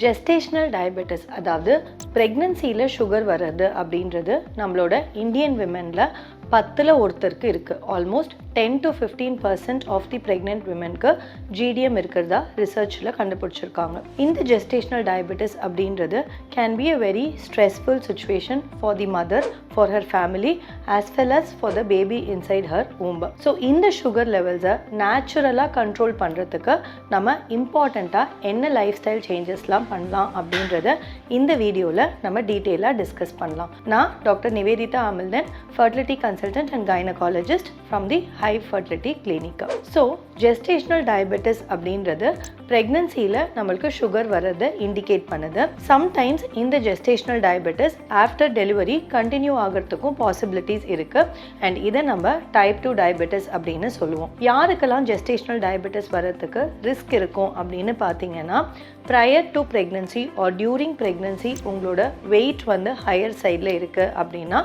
Gestational diabetes அதாவது ப்ரெக்னன்சியில் sugar வர்றது அப்படின்றது நம்மளோட இந்தியன் விமனில் பத்தில் ஒருத்தருக்கு இருக்குது almost ten to fifteen percent of the pregnant விமென்க்கு GDM இருக்கிறதா ரிசர்ச்சில் கண்டுபிடிச்சிருக்காங்க. இந்த ஜெஸ்டேஷ்னல் டயபெட்டிஸ் அப்படின்றது can be a very stressful situation for the mother for her family as well as for the baby inside her womb so இந்த sugar லெவல்ஸை நேச்சுரலாக control பண்ணுறதுக்கு நம்ம இம்பார்ட்டண்ட்டாக என்ன லைஃப் ஸ்டைல் சேஞ்சஸ்லாம் பண்ணலாம் அப்படின்றத இந்த வீடியோவில் நம்ம டீட்டெயிலாக டிஸ்கஸ் பண்ணலாம். நான் doctor Nivedita Amilthan fertility consultant and gynecologist from the High Fertility Clinic. So, gestational diabetes அப்படின்றது ப்ரெக்னன்சியில் நம்மளுக்கு சுகர் வர்றதை இண்டிகேட் பண்ணுது. சம்டைம்ஸ் இந்த gestational diabetes after delivery continue ஆகிறதுக்கும் பாசிபிலிட்டிஸ் இருக்குது அண்ட் இதை நம்ம டைப் டூ டயபெட்டிஸ் அப்படின்னு சொல்லுவோம். யாருக்கெல்லாம் ஜெஸ்டேஷ்னல் டயபெட்டிஸ் வர்றதுக்கு ரிஸ்க் இருக்கும் அப்படின்னு பார்த்தீங்கன்னா prior to pregnancy or during pregnancy உங்களோட வெயிட் வந்து ஹையர் சைடில் இருக்குது அப்படின்னா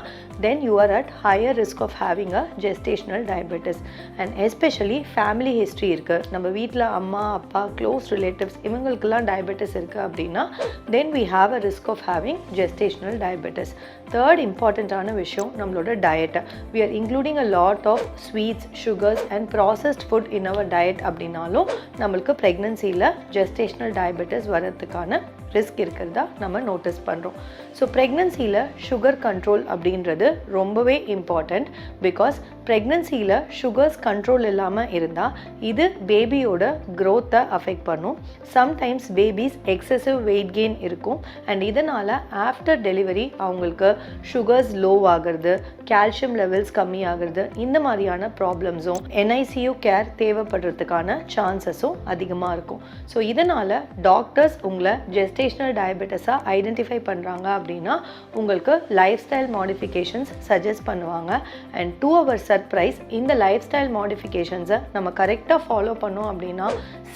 then you are at higher risk of having a gestational diabetes and especially family history இருக்குது நம்ம வீட்டில் அம்மா அப்பா க்ளோஸ் ரிலேட்டிவ்ஸ் இவங்களுக்கெல்லாம் டயபெட்டிஸ் இருக்குது அப்படின்னா then we have a risk of having gestational diabetes third இம்பார்ட்டண்ட்டான விஷயம் நம்மளோட diet we are including a lot of sweets sugars and processed food in our diet அப்படின்னாலும் நம்மளுக்கு ப்ரெக்னன்சியில் ஜெஸ்டேஷனல் டயபெட்டிஸ் வரதுக்கான ரிஸ்க் இருக்கிறதா நம்ம நோட்டீஸ் பண்ணுறோம் ஸோ ப்ரெக்னன்சியில் சுகர் கண்ட்ரோல் அப்படின்றது ரொம்பவே இம்பார்ட்டண்ட் பிகாஸ் ப்ரெக்னன்சியில் சுகர்ஸ் கண்ட்ரோல் இல்லாமல் இருந்தால் இது பேபியோட க்ரோத்தை அஃபெக்ட் பண்ணும். Sometimes babies excessive weight gain இருக்கும். அண்ட் இதனால் ஆஃப்டர் டெலிவரி அவங்களுக்கு சுகர்ஸ் லோ ஆகிறது கால்சியம் லெவல்ஸ் கம்மி ஆகிறது இந்த மாதிரியான ப்ராப்ளம்ஸும் என்ஐசியூ கேர் தேவைப்படுறதுக்கான சான்சஸும் அதிகமாக இருக்கும். ஸோ இதனால் டாக்டர்ஸ் உங்களை ஜெஸ்டேஷனல் டயபெட்டிஸாக ஐடென்டிஃபை பண்ணுறாங்க அப்படின்னா உங்களுக்கு லைஃப் ஸ்டைல் மாடிஃபிகேஷன்ஸ் சஜஸ்ட் பண்ணுவாங்க அண்ட் டூ ஹவர்ஸ் சர்ப்ரைஸ் இந்த லைஃப் ஸ்டைல் மாடிஃபிகேஷன்ஸை நம்ம கரெக்டாக ஃபாலோ பண்ணோம் அப்படின்னா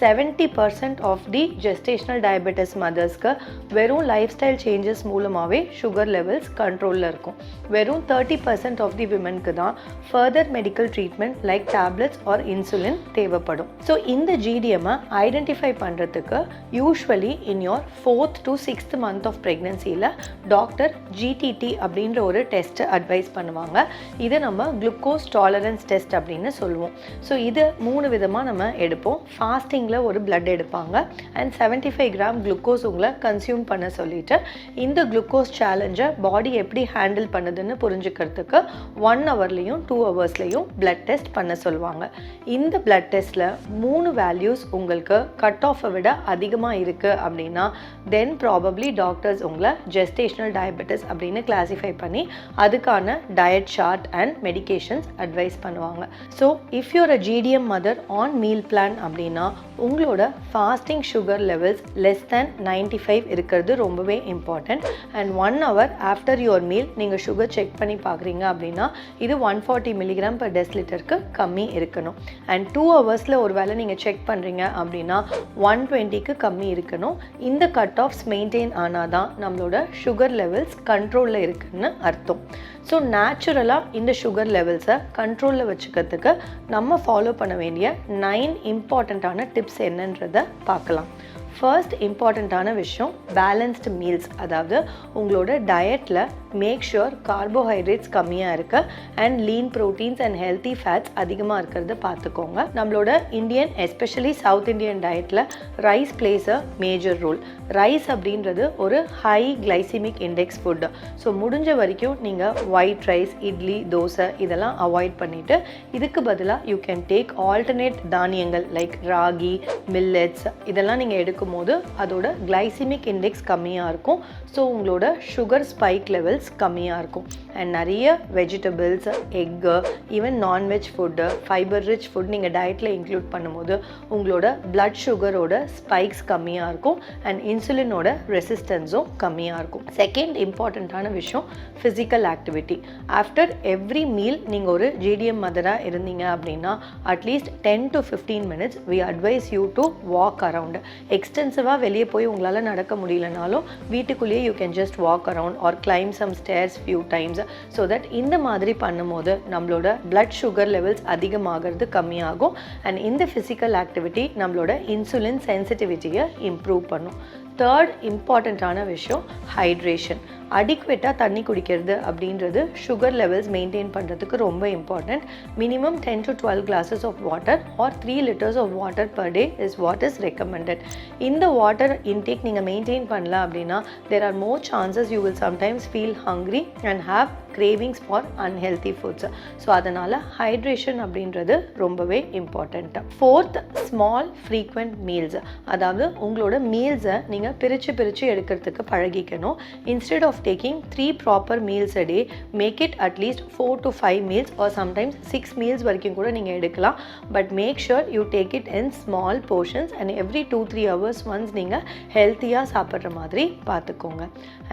seventy percent of the gestational diabetes மதர்ஸ்க்கு வெறும் லைஃப் ஸ்டைல் சேஞ்சஸ் மூலமாகவே சுகர் லெவல்ஸ் கண்ட்ரோலில் இருக்கும். வெறும் தேர்ட்டி பர்சன்ட் ஆஃப் தி விமனுக்கு தான் further medical treatment like tablets or insulin தேவைப்படும். ஸோ இந்த ஜிடிஎம்மை ஐடென்டிஃபை பண்ணுறதுக்கு usually in your fourth to sixth month of ப்ரெக்னென்சியில் doctor GTT அப்படின்ற ஒரு டெஸ்ட்டை அட்வைஸ் பண்ணுவாங்க. இதை நம்ம குளுக்கோஸ் டாலரன்ஸ் டெஸ்ட் அப்படின்னு சொல்லுவோம். ஸோ இது மூணு விதமாக நம்ம எடுப்போம். ஃபாஸ்டிங்கில் ஒரு பிளட் எடுப்பாங்க. And seventy five gram glucose உங்களை கன்சியூம் பண்ண சொல்லிட்டு இந்த குளுக்கோஸ் சேலஞ்சை பாடி எப்படி ஹேண்டில் பண்ணுதுன்னு புரிஞ்சுக்கிறதுக்கு ஒன் ஹவர்லேயும் டூ ஹவர்ஸ்லேயும் பிளட் டெஸ்ட் பண்ண சொல்லுவாங்க. இந்த பிளட் டெஸ்ட்டில் மூணு வேல்யூஸ் உங்களுக்கு கட் ஆஃபை விட அதிகமாக இருக்குது அப்படின்னா தென் ப்ராபப்ளி டாக்டர்ஸ் உங்களை ஜெஸ்டேஷனல் டயபெட்டிஸ் அப்படின்னு கிளாஸிஃபை பண்ணி அதுக்கான diet chart and medications advise பண்ணுவாங்க. So if you're a GDM mother on meal plan அப்படின்னா உங்களோட fasting sugar levels less than ninety five இருக்கிறது ரொம்பவே important and one hour after your meal நீங்கள் sugar check பண்ணி பார்க்குறீங்க அப்படின்னா இது ஒன் ஃபார்ட்டி மில்லிகிராம் பர் டெஸ்லிட்டருக்கு கம்மி இருக்கணும். அண்ட் டூ ஹவர்ஸில் ஒரு வேளை நீங்கள் செக் பண்ணுறீங்க அப்படின்னா ஒன் டுவெண்ட்டிக்கு கம்மி இருக்கணும். இந்த கட் ஆஃப்ஸ் மெயின்டைன் ஆனால் தான் நம்மளோட சுகர் லெவல்ஸ் கண்ட்ரோலில் இருக்குன்னு அர்த்தம். ஸோ நேச்சுரலாக இந்த சுகர் லெவல்ஸை கண்ட்ரோலில் வச்சுக்கிறதுக்கு நம்ம ஃபாலோ பண்ண வேண்டிய நைன் இம்பார்ட்டண்ட்டான டிப்ஸ் என்னன்றதை பார்க்கலாம். ஃபர்ஸ்ட் இம்பார்ட்டண்ட்டான விஷயம் பேலன்ஸ்டு மீல்ஸ் அதாவது உங்களோட டயட்டில் மேக் ஷுர் கார்போஹைட்ரேட்ஸ் கம்மியாக இருக்கு. And lean proteins and healthy fats அதிகமாக இருக்கிறத பார்த்துக்கோங்க. நம்மளோட இந்தியன் எஸ்பெஷலி சவுத் இந்தியன் டயட்டில் rice plays a major role rice அப்படின்றது ஒரு high glycemic index food so முடிஞ்ச வரைக்கும் நீங்கள் ஒயிட் ரைஸ் இட்லி தோசை இதெல்லாம் அவாய்ட் பண்ணிவிட்டு இதுக்கு பதிலாக யூ கேன் டேக் ஆல்டர்னேட் தானியங்கள் லைக் ராகி மில்லட்ஸ் இதெல்லாம் நீங்கள் எடுக்கும்போது அதோட கிளைசிமிக் இண்டெக்ஸ் கம்மியாக இருக்கும். ஸோ உங்களோட சுகர் ஸ்பைக் லெவல்ஸ் கம்மியாக இருக்கும். அண்ட் நிறைய vegetables egg even non veg food fibre rich food நீங்கள் டயட்டில் இன்க்ளூட் பண்ணும்போது உங்களோட பிளட் சுகரோட ஸ்பைக்ஸ் கம்மியாக இருக்கும். அண்ட் இன்சுலினோட ரெசிஸ்டன்ஸும் கம்மியாக இருக்கும். செகண்ட் இம்பார்ட்டண்ட்டான விஷயம் physical activity after every meal நீங்கள் ஒரு ஜிடிஎம் மதராக இருந்தீங்க அப்படின்னா at least ten to fifteen minutes we advise you to walk around எக்ஸ்டென்சிவாக வெளியே போய் உங்களால் நடக்க முடியலனாலும் வீட்டுக்குள்ளேயே you can just walk around or climb some stairs few times so that இந்த மாதிரி பண்ணும்போது நம்மளோட பிளட் சுகர் லெவல்ஸ் அதிகமாகிறது கம்மியாகும் அண்ட் இந்த ஃபிசிக்கல் ஆக்டிவிட்டி நம்மளோட இன்சுலின் சென்சிட்டிவிட்டியை இம்ப்ரூவ் பண்ணும். தேர்ட் இம்பார்ட்டண்ட்டான விஷயம் ஹைட்ரேஷன் அடிக்வேட்டாக தண்ணி குடிக்கிறது அப்படின்றது சுகர் லெவல்ஸ் மெயின்டைன் பண்ணுறதுக்கு ரொம்ப important minimum ten to twelve glasses of water or three litres of water per day is what is recommended இந்த வாட்டர் இன்டேக் நீங்கள் மெயின்டைன் பண்ணல அப்படின்னா there are more chances you will sometimes feel hungry and have cravings for unhealthy foods so அதனால் hydration அப்படின்றது ரொம்பவே important fourth small frequent meals அதாவது உங்களோட மீல்ஸை நீங்கள் பிரித்து பிரித்து எடுக்கிறதுக்கு பழகிக்கணும். Instead of taking three proper meals a day make it at least four to five meals or sometimes six meals வரைக்கும் கூட நீங்கள் எடுக்கலாம். But make sure you take it in small portions and every two three hours once நீங்கள் ஹெல்த்தியாக சாப்பிட்ற மாதிரி பார்த்துக்கோங்க.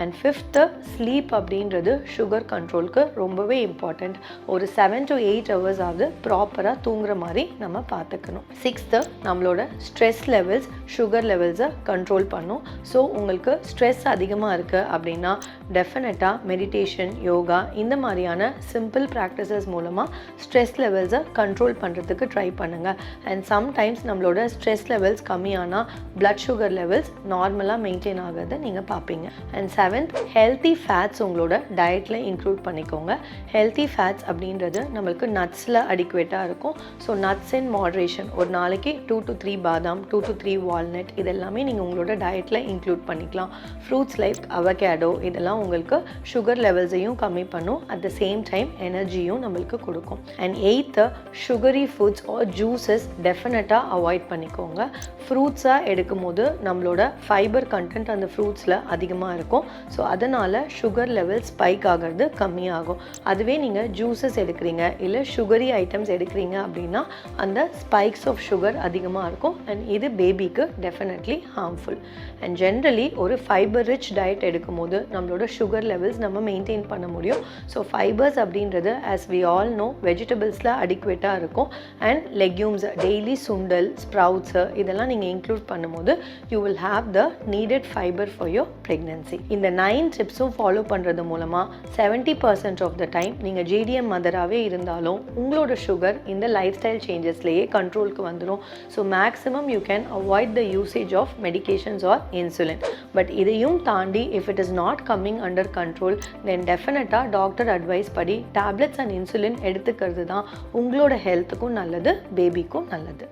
And fifth sleep அப்படின்றது சுகர் கண்ட்ரோலுக்கு ரொம்பவே இம்பார்ட்டண்ட் ஒரு செவன் டு எயிட் ஹவர்ஸ் ஆகுது ப்ராப்பராக தூங்குற மாதிரி நம்ம பார்த்துக்கணும். சிக்ஸ்த்து நம்மளோட ஸ்ட்ரெஸ் லெவல்ஸ் சுகர் லெவல்ஸை கண்ட்ரோல் பண்ணும். ஸோ உங்களுக்கு ஸ்ட்ரெஸ் அதிகமாக இருக்குது அப்படின்னா டெஃபினட்டாக மெடிடேஷன் யோகா இந்த மாதிரியான சிம்பிள் ப்ராக்டிசஸ் மூலமாக ஸ்ட்ரெஸ் லெவல்ஸை கண்ட்ரோல் பண்ணுறதுக்கு ட்ரை பண்ணுங்கள் அண்ட் சம்டைம்ஸ் நம்மளோட ஸ்ட்ரெஸ் லெவல்ஸ் கம்மியானால் பிளட் சுகர் லெவல்ஸ் நார்மலாக மெயின்டைன் ஆகிறத நீங்கள் பார்ப்பீங்க. அண்ட் செவன்த் ஹெல்த்தி ஃபேட்ஸ் உங்களோட டயட்டில் இன்க்ளூட் பண்ணிக்கோங்க. ஹெல்த்தி ஃபேட்ஸ் அப்படின்றது நம்மளுக்கு நட்ஸில் அடிக்குவேட்டாக இருக்கும். ஸோ நட்ஸ் இன் மாட்ரேஷன் ஒரு நாளைக்கு டூ டு த்ரீ பாதாம் டூ டு த்ரீ வால்நட் இதெல்லாமே நீங்கள் உங்களோட டயட்டில் இன்க்ளூட் பண்ணிக்கலாம். ஃப்ரூட்ஸ் லைக் அவகேடோ இதெல்லாம் உங்களுக்கு சுகர் லெவல்ஸையும் கம்மி பண்ணும். அட் த சேம் டைம் எனர்ஜியும் நம்மளுக்கு கொடுக்கும். And eighth sugary foods or juices டெஃபினட்டாக அவாய்ட் பண்ணிக்கோங்க. ஃப்ரூட்ஸாக எடுக்கும் போது நம்மளோட ஃபைபர் கண்டென்ட் அந்த ஃப்ரூட்ஸில் அதிகமாக இருக்கும். ஸோ அதனால் சுகர் லெவல் ஸ்பைக் ஆகிறது கம்மியாகும். அதுவே நீங்கள் ஜூஸஸ் எடுக்கிறீங்க இல்லை சுகரி ஐட்டம்ஸ் எடுக்கிறீங்க அப்படின்னா அந்த ஸ்பைக்ஸ் ஆஃப் சுகர் அதிகமாக இருக்கும். அண்ட் இது பேபிக்கு டெஃபினெட்லி ஹார்ம்ஃபுல் அண்ட் ஜென்ரலி ஒரு ஃபைபர் ரிச் டயட் எடுக்கும் போது நம்மளோட சுகர் லெவல்ஸ் நம்ம மெயின்டைன் பண்ண முடியும். ஸோ ஃபைபர்ஸ் அப்படின்றது ஆஸ் வி ஆல் நோ வெஜிடபிள்ஸில் அடிக்குவேட்டாக இருக்கும். And legumes daily sundal sprouts இதெல்லாம் நீங்கள் இன்க்ளூட் பண்ணும்போது you will have the needed fibre for your pregnancy இந்த நைன் டிப்ஸும் ஃபாலோ பண்ணுறது மூலமாக seventy percent of the time நீங்கள் ஜிடிஎம் மதராகவே இருந்தாலும் உங்களோட சுகர் இந்த லைஃப் ஸ்டைல் சேஞ்சஸ்லேயே கண்ட்ரோலுக்கு வந்துடும் so maximum you can avoid the usage of medications or insulin but இதையும் தாண்டி if it is not coming under control then டெஃபினட்டாக டாக்டர் அட்வைஸ் படி டேப்லெட்ஸ் அண்ட் இன்சுலின் எடுத்துக்கிறது தான் உங்களோட ஹெல்த்துக்கும் நல்லது பேபிக்கும் நல்லது.